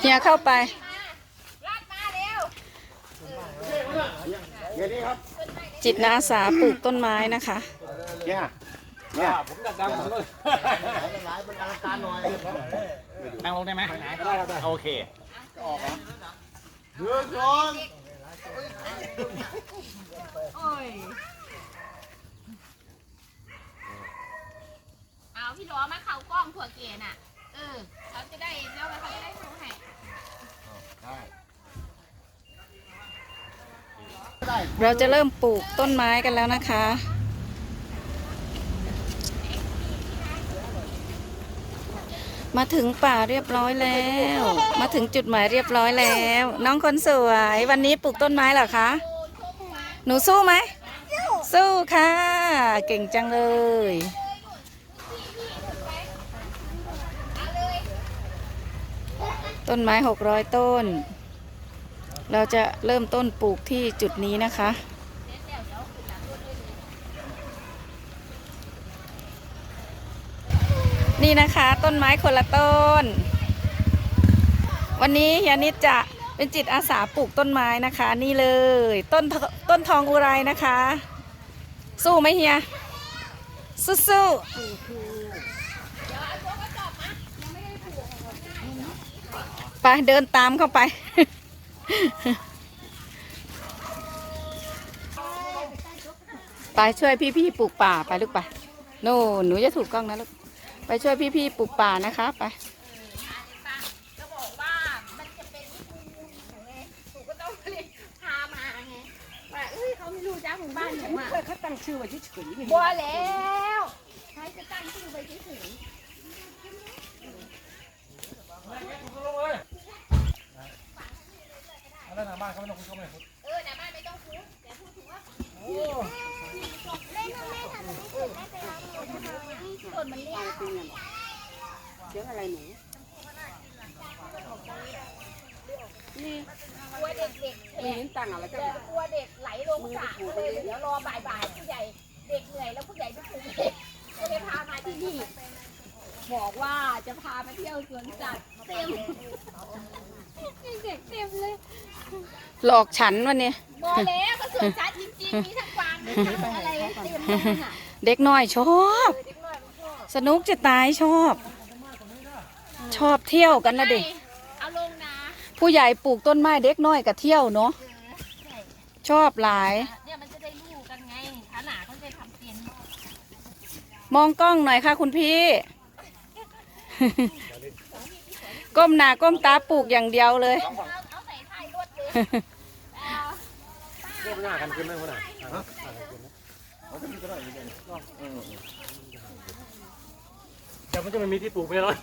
เฮียเข้าไปจิตอาสาปลูกต้นไม้นะคะ เนี่ยเนี่ยผมดังๆเลยหลายเป็นอลังการหน่อยนั่งลงได้ไหมได้ครับโอเคออกเดือดร้อน เอาพี่ล้อมาเขากล้องถั่วเกียน่ะ เออเขาจะได้แล้วเขาจะได้รู้ให้เราจะเริ่มปลูกต้นไม้กันแล้วนะคะ มาถึงป่าเรียบร้อยแล้ว มาถึงจุดหมายเรียบร้อยแล้ว น้องคนสวยวันนี้ปลูกต้นไม้เหรอคะ หนูสู้ไหม สู้ค่ะ เก่งจังเลย ต้นไม้หกร้อยต้น เราจะเริ่มต้นปลูกที่จุดนี้นะคะ นี่นะคะต้นไม้คนละต้น วันนี้เฮียนิดจะเป็นจิตอาสาปลูกต้นไม้นะคะ นี่เลย ต้นต้นทองอุไรนะคะ สู้ไหมเฮีย สู้ๆ ไปเดินตามเข้าไปไปช่วยพี่ๆปลูกป่าไปลูกไปโน่นหนูจะถูกกล้องนะลูกไปช่วยพี่ๆปลูกป่านะคะไปก็บอกว่ามันจะเป็นที่กูไงกูก็ต้องเลยพามาไงว่าเอ้ยเขาไม่รู้จ้าหมู่บ้านหนูอะเขาตั้งชื่อไว้ที่เฉยๆบัวแล้วใครจะตั้งชื่อไปเฉ้องเข้ามาหน่อยครับ หลอกฉันวันนี้บอกแล้วก็สวนสัตว์จริงๆมีทั้งกวางมีทั้งอะไรเต็มเลยน่ะเด็กน้อยชอบเด็กน้อยมันชอบ สนุกจะตายชอบ ชอบเที่ยวกันนะเด็กเอาลงนะผู้ใหญ่ปลูกต้นไม้เด็กน้อยก็เที่ยวเนาะเออใช่ชอบหลายเนี่ยมันจะได้ลูกกันไงขนาดเขาจะทำเป็นมองกล้องหน่อยค่ะคุณพี่ก้มหน้าก้มตาปลูกอย่างเดียวเลยเอาเอาใส่ท้ายรถ เลยเอาเรียบหน้ากันขึ้นไหมคนไหนแต่มันจะไม่มีที่ปลูกไม่ร้อย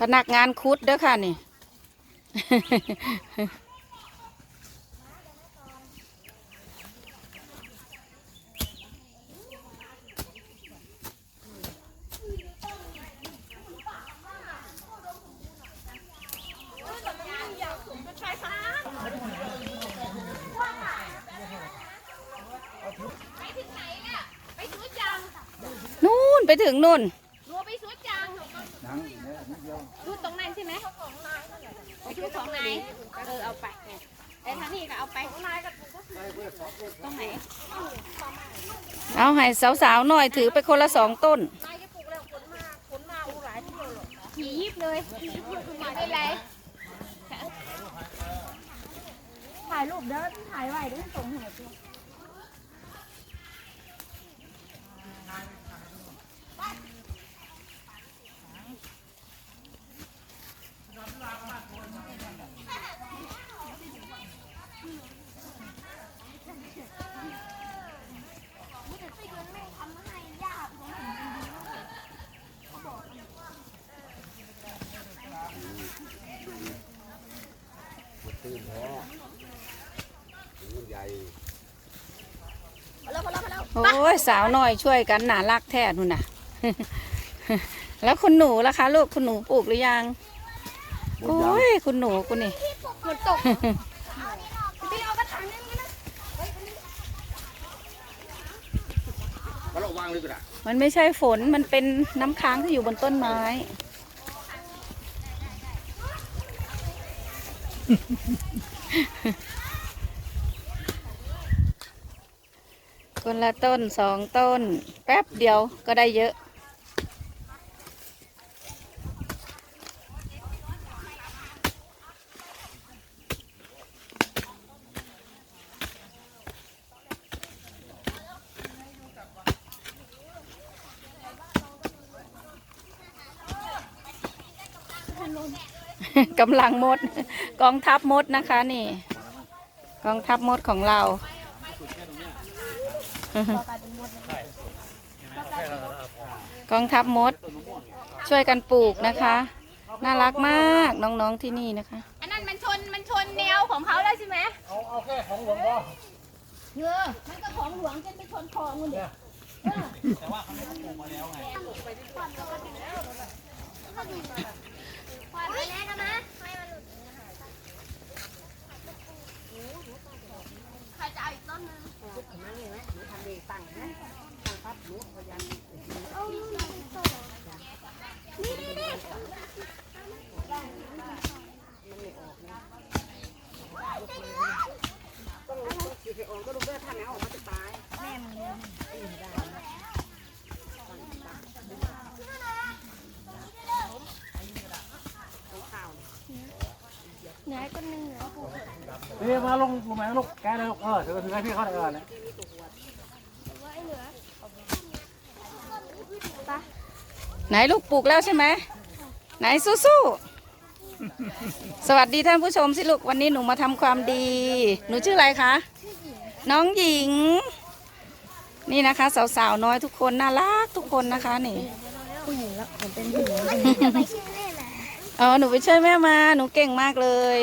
พนักงานคุดเด้อค่ะนี่ ไปถึงไหนเนี่ยไปสวนจัง นู่นไปถึงนู่น รัวไปสวนจังดูตรงนั้นใช่ไหมไปดูของนายเออเอาไปไอ้ท่างนี่ก็เอาไปของนายก็ตรงไหน เอาให้สาวๆหน่อยถือไปคนละสองต้นนายจะปลูกแล้วขนมาขนมาอุหลายที่เดียวหรอขี่ยิบเลยไม่เป็นไรถ่ายรูปเด้อถ่ายไว้เด้อส่งให้ตัว โอ้ยสาวหน่อยช่วยกันน่ารักแท้นู่นน่ะ แล้วคุณหนูล่ะคะลูกคุณหนูปลูกหรือยังโอ้ยคุณหนูกูนี่ฝนตกพี่เอากระถางนึงนะเราวางเลยก็ได้มันไม่ใช่ฝนมันเป็นน้ำค้างที่อยู่บนต้นไม้ คนละต้นสองต้น แป๊บเดียวก็ได้เยอะ กำลังมด กองทัพมดนะคะนี่ กองทัพมดของเรา กองทัพมด ช่วยกันปลูกนะคะ น่ารักมากน้องๆที่นี่นะคะ อันนั้นมันชนมันชนแนวของเขาแล้วใช่ไหมเอาเอาแค่ของหลวงพ่อเออมันก็ของหลวงจนไปชนคลองมันเด็กแต่ว่าเขาไม่ได้ปลูกมาแล้วไง ใครจะเอาอีกต้นนึง นี่มาลงลงมาลูกแกเลยลูกเออถือถือให้พี่เขาได้ก่อนนะไหนลูกปลูกแล้วใช่ไหมไหนสู้ๆสวัสดีท่านผู้ชมสิลูกวันนี้หนูมาทำความดี หนูชื่ออะไรคะน้องหญิง นี่นะคะ สาวๆน้อยทุกคนน่ารักทุกคนนะคะนี่ผู้หญิงละผมเป็นผู้หญิงอ๋อหนูไปช่วยแม่มาหนูเก่งมากเลย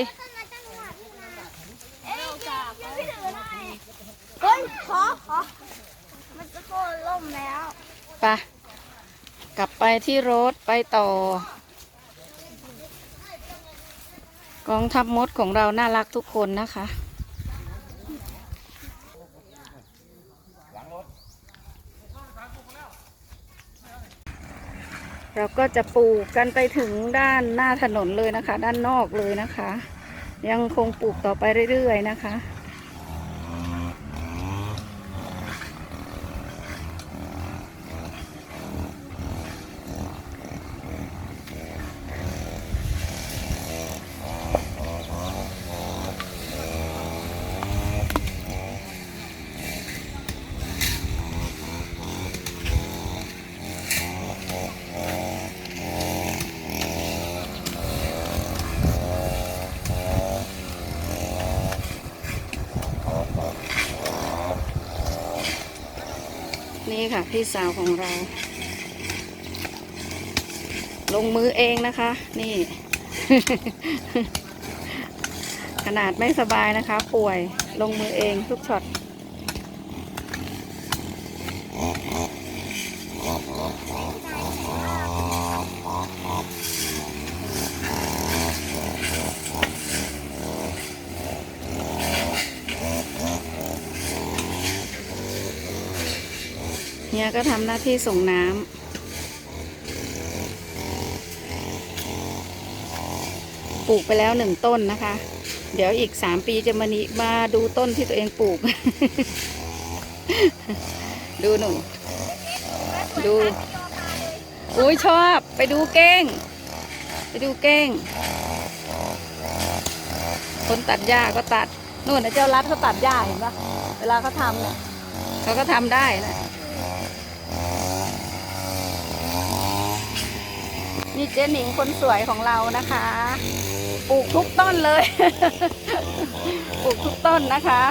เฮ้ยขอขอมันจะโค่นล่มแล้วไปกลับไปที่รถไปต่อ กองทัพมดของเราน่ารักทุกคนนะคะ เราก็จะปลูกกันไปถึงด้านหน้าถนนเลยนะคะ ด้านนอกเลยนะคะ ยังคงปลูกต่อไปเรื่อยๆนะคะ นี่ค่ะ พี่สาวของเรา ลงมือเองนะคะ นี่ ขนาดไม่สบายนะคะ ป่วยลงมือเองทุกช็อต ยก็ทำหน้าที่ส่งน้ำปลูกไปแล้วหนึ่งต้นนะคะ เดี๋ยวอีกสามปีจะมานีมาดูต้นที่ตัวเองปลูก ดูหนุ่นดู อุ้ยชอบ ไปดูเก้ง ไปดูเก้ง คนตัดหญ้าก็ตัด นู่นนะเจ้ารัดเขาตัดหญ้าเห็นปะเวลาเขาทำเนี่ยเขาก็ทำได้นะ นี่เจ๊หนิงคนสวยของเรานะคะ ปลูกทุกต้นเลย ปลูกทุกต้นนะคะ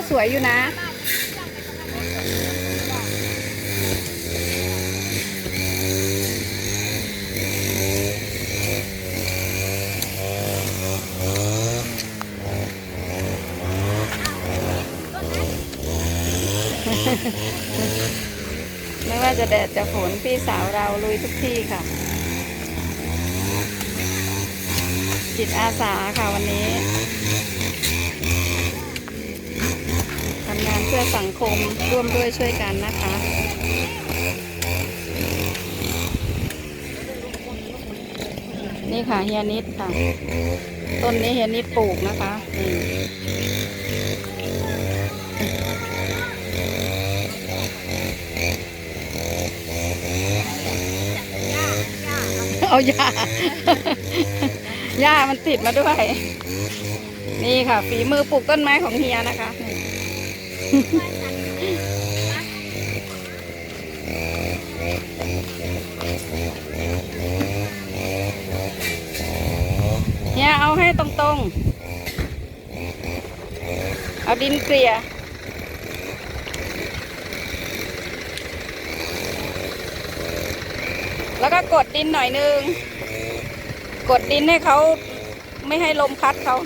ก็สวยอยู่นะ ไม่ว่าจะแดดจะฝนพี่สาวเราลุยทุกที่ค่ะ จิตอาสาค่ะวันนี้ งานเพื่อสังคมร่วมด้วยช่วยกันนะคะนี่ค่ะเฮียนิดค่ะ ต้นนี้เฮียนิดปลูกนะคะนี่เอาหญ้าหญ้ามันติดมาด้วย นี่ค่ะ ฝีมือปลูกต้นไม้ของเฮียนะคะ เฮียเอาให้ตรงๆ เอาดินเกลี่ยแล้วก็กดดินหน่อยนึง กดดินให้เขาไม่ให้ลมพัดเขา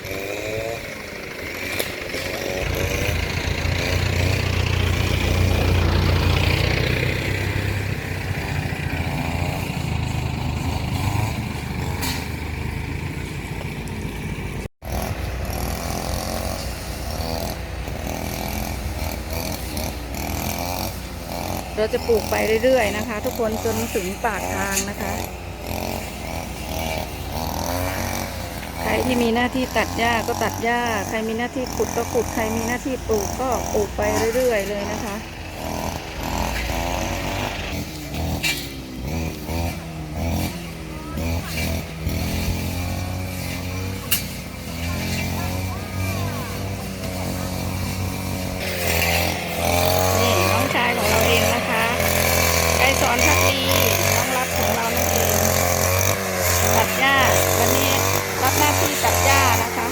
เราจะปลูกไปเรื่อยๆนะคะ ทุกคนจนถึงปากทางนะคะ ใครที่มีหน้าที่ตัดหญ้าก็ตัดหญ้า ใครมีหน้าที่ขุดก็ขุด ใครมีหน้าที่ปลูกก็ปลูกไปเรื่อยๆเลยนะคะ นี่น้องชายของเราเองนะคะไกรสอนพักดีน้องรักของเรานั่นเองตัดหญ้าวันนี้รับหน้าที่ตัดหญ้านะคะ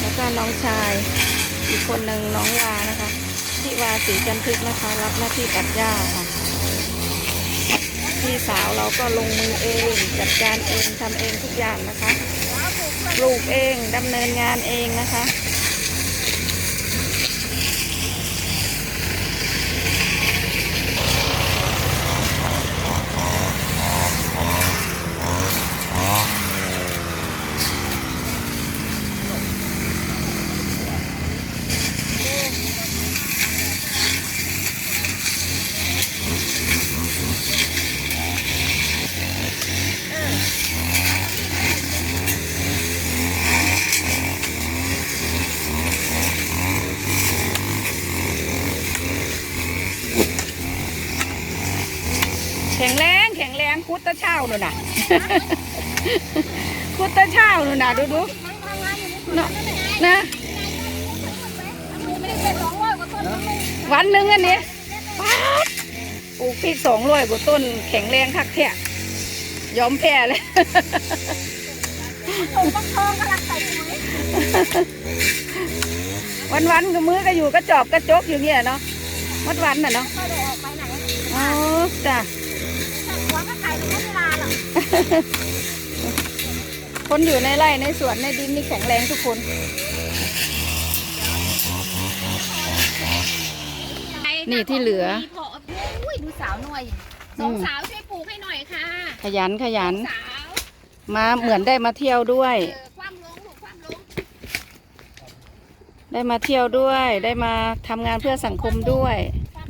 แล้วก็น้องชาย อีกคนหนึ่งน้องวานะคะที่วาสีจันทึกนะคะ รับหน้าที่ตัดหญ้าค่ะพี่สาวเราก็ลงมือเองจัด การเองทำเองทุกอย่างนะคะ ปลูกเองดำเนินงานเองนะคะ แข็งแรงแข็งแรงคุ นู่นูน่ะคุดตะเช่าหนูน่ะดูดูนะนะวันหนึ่งอันนี้ป๊าดปลูกพริกสองร้อยกว่าต้นแข็งแรงคักแท้ยอมแพ้เลยวันวันก็มือก็อยู่ก็จอบก็จกอยู่เงี้ยเนาะวัดวันน่ะเนาะอ๋อจ้ะ คนอยู่ในไร่ในสวนในดินนี่แข็งแรงทุกคนนี่ที่เหลือพออุ้ยดูสาวหน่อยสองสาวช่วยปลูกให้หน่อยค่ะ ขยันขยัน สาวมาเหมือนได้มาเที่ยวด้วย เออความลงลูกความลงได้มาเที่ยวด้วย ได้มาทำงานเพื่อสังคมด้วย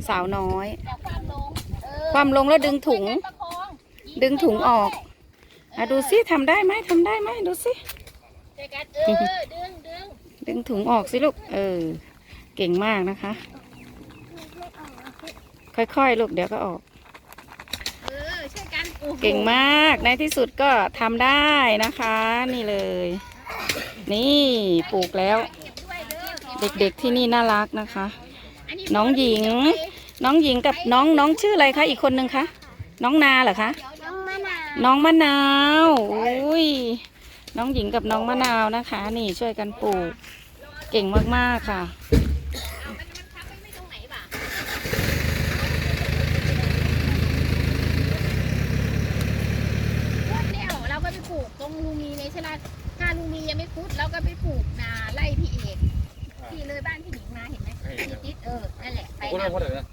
สาวน้อย แต่ความลงเออความลงแล้วดึงถุง ช่วยกันประคองดึงถุงออก อะดูสิทำได้ไหมทำได้ไหมดูสิช่วยกันเออดึงดึงดึงถุงออกสิลูก เออ เก่งมากนะคะ ค่อยๆลูกเดี๋ยวก็ออกเออช่วยกันโอ้โหเก่งมากในที่สุดก็ทำได้นะคะ นี่เลย นี่ปลูกแล้วเก็บด้วยเด้อเด็กๆที่นี่น่ารักนะคะอันนี้น้องหญิง น้องหญิงกับน้องน้องชื่ออะไรคะอีกคนนึงคะน้องนาเหรอคะ น้องมะนาวน้องมะนาวอุ้ยน้องหญิงกับน้องมะนาวนะคะ นี่ช่วยกันปลูกรเก่งมากๆค่ะเอามันมันทับไปไม่ตรงไหนบ่ะพุดแล้วเราก็ไปปลูกตรงลุงมีเลยใช่ไหมถ้าลุงมียังไม่พุดเราก็ไปปลูกนาไล่พี่เอกที่เลยบ้านพี่หนิงมาเห็นไหมที่ติดเออนั่นแหละไปกูนะ นั่งคนเดียวนะ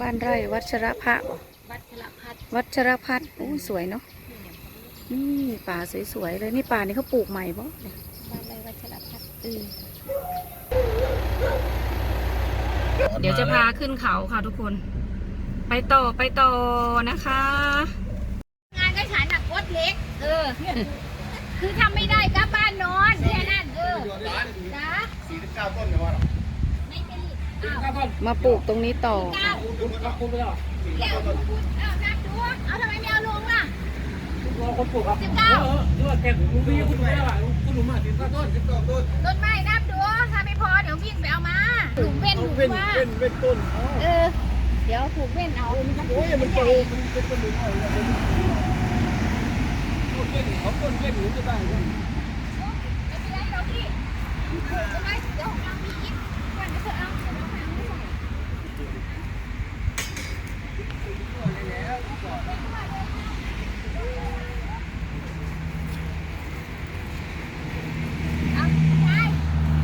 บ้านไร่วัชรพะวัชรพัฒน์วัชรพัฒน์อู้สวยเนาะนี่ป่าสวยๆเลยนี่ป่านี่เขาปลูกใหม่ปะบ้านไรวัชรพัฒน์เดี๋ยวจะพาขึ้นเขาค่ะทุกคน ไปต่อไปต่อนะคะ งานก็ฉันหนักโคตรเล็ก เออ คือทำไม่ได้กลับบ้านนอนแค่นั้นเออจ้าสี่สิบเก้าต้นเนี่ยว่า มาปลูกตรงนี้ต่อเก้าคุณคุณไปแล้วเดี๋ยวคุณเอานับดูเอาทำไมไม่เอาลงล่ะรอคนปลูกครับสิบเก้าเออเออแกคุณพี่คุณไปแล้วคุณหนุ่มมาสิบเก้าต้นสิบเก้าต้นต้นไม้นับดูถ้าไม่พอเดี๋ยววิ่งไปเอามาหลุมเว้นหลุมเว่าเป็นเป็นต้นเออ เดี๋ยวผูกเว้นเอาโอ้ยมันโตมันเป็นต้นหนึ่งเลยต้นเล่นเขาต้นเล่นหรือจะได้ไม่เป็นไรเราพี่เอาไว้เดี๋ยวของเรามีอีกวันนี้เธอเอาเดี๋ยวเราหาไม่ใส่ เอา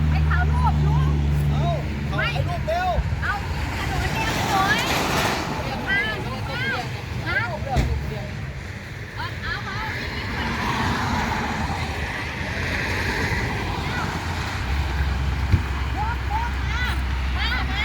ไปถ่ายรูปลุงเอาถ่ายรูปเร็ว เอากระโดดเร็วโอยเดี๋ยวมาลูกมามาเอาเอาเอาลูกลูกมามามา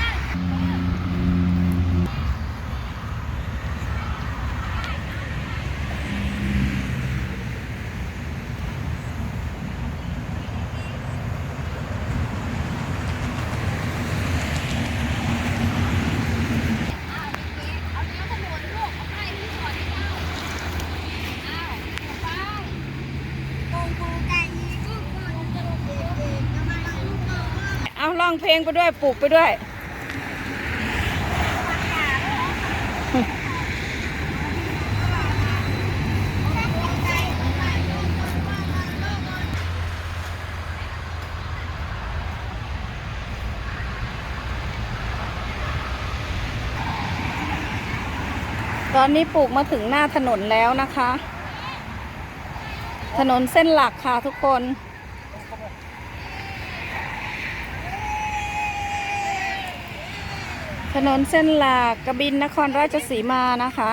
เอาเนี้ยถนนลูกเอาไปที่สวนให้เราอ้าวไป กูกูกันนี่กูกูกูกูกูมาลองลูกน้อง เอาร้องเพลงไปด้วยปลูกไปด้วย ตอนนี้ปลูกมาถึงหน้าถนนแล้วนะคะ ถนนเส้นหลักค่ะทุกคน ถนนเส้นหลักกระบินนครราชสีมานะคะ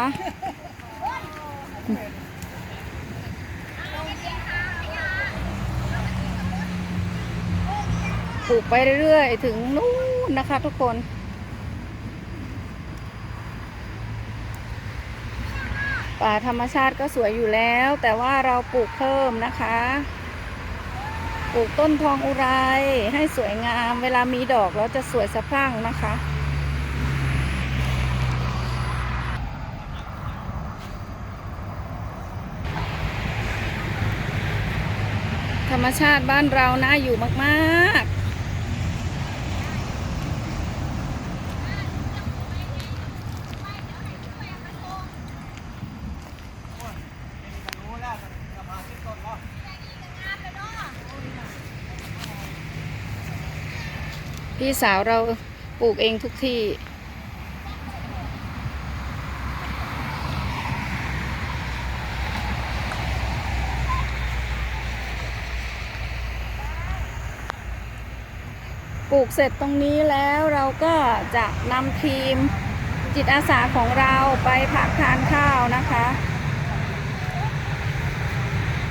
ปลูกไปเรื่อยๆ ถึงนู่นนะคะทุกคนป่าธรรมชาติก็สวยอยู่แล้ว แต่ว่าเราปลูกเพิ่มนะคะ ปลูกต้นทองอุไรให้สวยงาม เวลามีดอกแล้วจะสวยสะพรั่งนะคะ รรมชาติบ้านเราน่าอยู่มากๆ พี่สาวเราปลูกเองทุกที่ ลูกเสร็จตรงนี้แล้วเราก็จะนำทีมจิตอาสาของเราไปพักทานข้าวนะคะ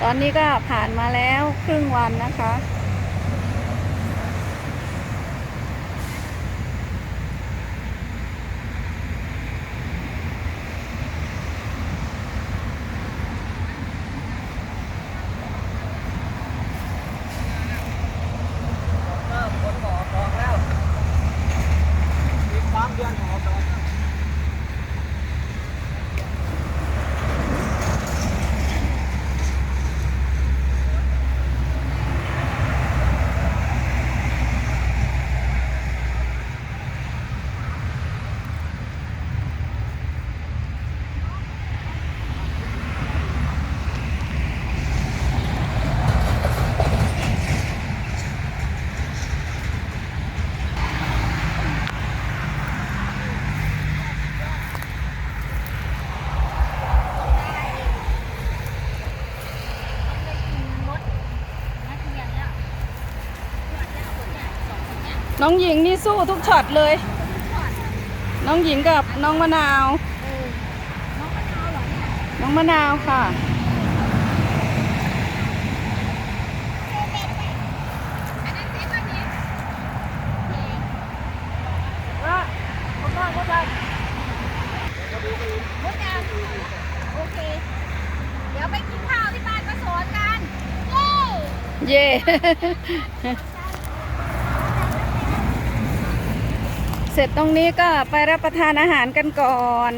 ตอนนี้ก็ผ่านมาแล้วครึ่งวันนะคะ น้องหญิงนี่สู้ทุกช็อตเลย น้องหญิงกับน้องมะนาว น้องมะนาวค่ะ มดแดงโอเค เดี๋ยวไปกินข้าวที่บ้านมาสอนกัน เย้ เย่ เสร็จตรงนี้ก็ไปรับประทานอาหารกันก่อน